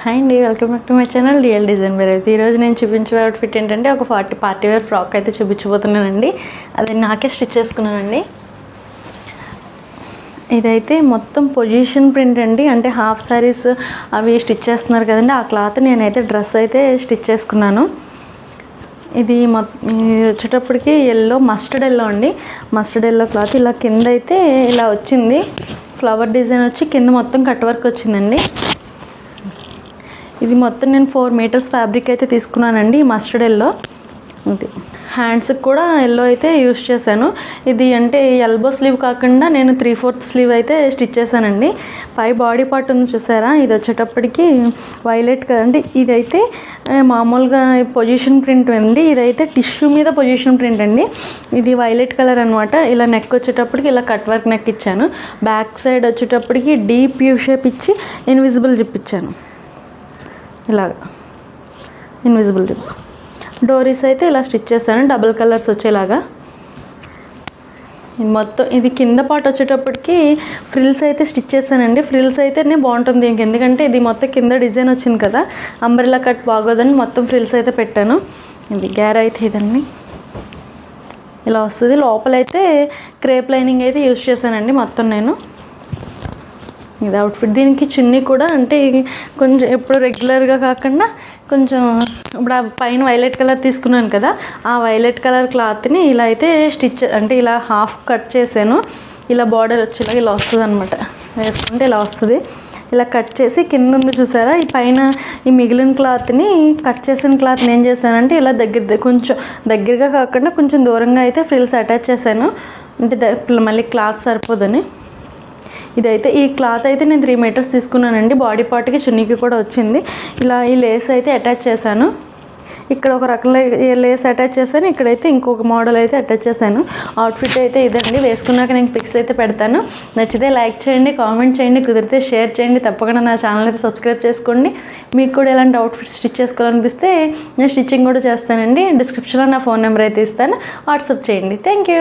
Hi అండి welcome back to my channel real design wear అయితే ఈరోజు నేను చూపించే అవుట్ఫిట్ ఏంటంటే ఒక ఫార్టీ పార్టీ వేర్ ఫ్రాక్ అయితే చూపించబోతున్నానండి. అది నాకే స్టిచ్ చేసుకున్నానండి. ఇదైతే మొత్తం పొజిషన్ ప్రింట్ అండి. అంటే హాఫ్ సారీస్ అవి స్టిచ్ చేస్తున్నారు కదండి. ఆ క్లాత్ నేనైతే డ్రెస్ అయితే స్టిచ్ చేసుకున్నాను. ఇది ఇది వచ్చేటప్పటికి ఎల్లో మస్టర్డ్ ఎల్లో అండి. మస్టర్డ్ ఎల్లో క్లాత్ ఇలా కింద అయితే ఇలా వచ్చింది. ఫ్లవర్ డిజైన్ వచ్చి కింద మొత్తం కట్ వర్క్ వచ్చిందండి. ఇది మొత్తం నేను ఫోర్ మీటర్స్ ఫ్యాబ్రిక్ అయితే తీసుకున్నానండి మస్టర్డ్ ఎల్లో ఇది హ్యాండ్స్కి కూడా ఎల్లో అయితే యూస్ చేశాను. ఇది అంటే ఎల్బో స్లీవ్ కాకుండా నేను త్రీ ఫోర్త్ స్లీవ్ అయితే స్టిచ్ చేశానండి. పై బాడీ పార్ట్ ఉంది చూసారా? ఇది వచ్చేటప్పటికి వైలెట్ కదండి ఇదైతే మామూలుగా పొజిషన్ ప్రింట్ ఉంది ఇదైతే టిష్యూ మీద పొజిషన్ ప్రింట్ అండి. ఇది వైలెట్ కలర్ అనమాట ఇలా నెక్ వచ్చేటప్పటికి ఇలా కట్ వర్క్ నెక్ ఇచ్చాను. బ్యాక్ సైడ్ వచ్చేటప్పటికి డీప్ యూ షేప్ ఇచ్చి ఇన్విజిబుల్ చూపించాను ఇలాగ. ఇన్విజిబుల్ జిప్ డోరీస్ అయితే ఇలా స్టిచ్ చేశాను డబుల్ కలర్స్ వచ్చేలాగా. ఇది మొత్తం ఇది కింద పార్ట్ వచ్చేటప్పటికి ఫ్రిల్స్ అయితే స్టిచ్ చేశానండి ఫ్రిల్స్ అయితేనే బాగుంటుంది ఇంక ఎందుకంటే ఇది మొత్తం కింద డిజైన్ వచ్చింది కదా. అంబ్రెలా కట్ బాగోదని మొత్తం ఫ్రిల్స్ అయితే పెట్టాను. ఇది గ్యార్ అయితే ఇదండి. ఇలా వస్తుంది. లోపలైతే క్రేప్ లైనింగ్ అయితే యూజ్ చేశానండి మొత్తం నేను. ఇది అవుట్ఫిట్ దీనికి చున్నీ కూడా అంటే కొంచెం ఎప్పుడు రెగ్యులర్గా కాకుండా కొంచెం ఇప్పుడు ఆ పైన వైలెట్ కలర్ తీసుకున్నాను కదా ఆ వైలెట్ కలర్ క్లాత్ని ఇలా అయితే స్టిచ్ అంటే ఇలా హాఫ్ కట్ చేశాను. ఇలా బార్డర్ వచ్చేలా ఇలా వస్తుంది అనమాట వేసుకుంటే ఇలా వస్తుంది. ఇలా కట్ చేసి కింద ఉంది చూసారా? ఈ పైన ఈ మిగిలిన క్లాత్ని కట్ చేసిన క్లాత్ని ఏం చేశానంటే ఇలా దగ్గర కొంచెం దగ్గరగా కాకుండా కొంచెం దూరంగా అయితే ఫ్రిల్స్ అటాచ్ చేశాను. అంటే మళ్ళీ క్లాత్ సరిపోదని. ఇదైతే ఈ క్లాత్ అయితే నేను త్రీ మీటర్స్ తీసుకున్నానండి. బాడీ పార్ట్కి చున్నీకి కూడా వచ్చింది. ఇలా ఈ లేస్ అయితే అటాచ్ చేశాను. ఇక్కడ ఒక రకం లేస్ అటాచ్ చేశాను. ఇక్కడైతే ఇంకొక మోడల్ అయితే అటాచ్ చేశాను. అవుట్ఫిట్ అయితే ఇదండి. వేసుకున్నాక నేను పిక్స్ అయితే పెడతాను. నచ్చితే లైక్ చేయండి కామెంట్ చేయండి కుదిరితే షేర్ చేయండి. తప్పకుండా నా ఛానల్ అయితే సబ్స్క్రైబ్ చేసుకోండి. మీకు కూడా ఎలాంటి అవుట్ఫిట్ స్టిచ్ చేసుకోవాలనిపిస్తే నేను స్టిచ్చింగ్ కూడా చేస్తానండి. డిస్క్రిప్షన్లో నా ఫోన్ నెంబర్ అయితే ఇస్తాను. వాట్సాప్ చేయండి. Thank you